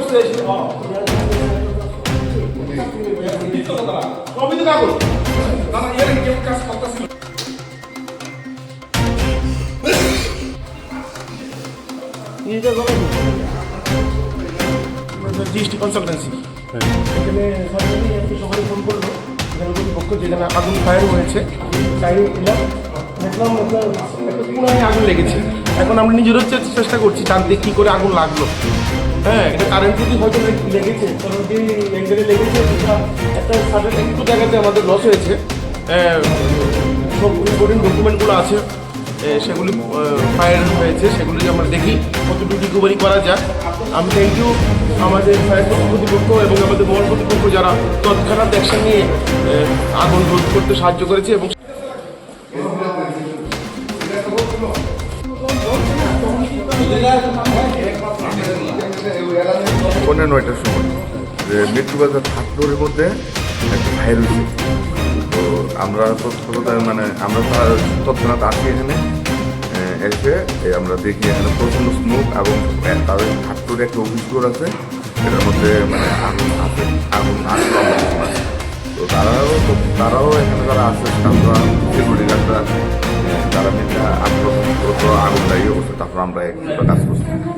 করতে চাইছিল সবই তো কাগজ তারা এর কেউ কাজ করতেছিল জিএসটি কনসালটেন্সি এখানে সরকারি একটি শহরে ফোন করল জেলাগুলির পক্ষ যেখানে আগুন ফায়ার হয়েছে তাই দেখলাম পুনরায় আগুন লেগেছে। এখন আমরা নিজেরও চেষ্টা করছি জানতে কী করে আগুন লাগল। হ্যাঁ এটা কারেন্ট যদি হয়তো লেগেছে কারণ লেগেছে একটা জায়গাতে আমাদের লস হয়েছে। সব ইম্পর্টেন্ট ডকুমেন্টগুলো আছে। সেগুলি ফায়ার হয়েছে, সেগুলি আমরা দেখি, কতটুকু রিকভারি করা যায়। আমি থ্যাংক ইউ আমাদের ফায়ার কর্তৃপক্ষ এবং আমাদের মহল কর্তৃপক্ষ যারা তৎক্ষণাৎ অ্যাকশন নিয়ে আগুন রোধ করতে সাহায্য করেছে এবং পনেরো নয়টার সময়। যে মৃত্যুবাজার ফ্লোরের মধ্যে একটা ভাইর তো আমরা তৎক্ষণাৎ মানে আমরা তৎক্ষণাৎ আসি এখানে এসে আমরা দেখি এখানে প্রচণ্ড স্মোক এবং তাদের ফ্লোরে একটা ফ্লোর আছে। এটার মধ্যে মানে আগুন আছে, আগুন আসলো তো তারাও তারাও এখানে যারা আছে তারা সিকিউরিটি গার্ডরা তারা আগ্রহ আগুন লাগিয়ে বসে তারপর আমরা একটা কাজ করছি।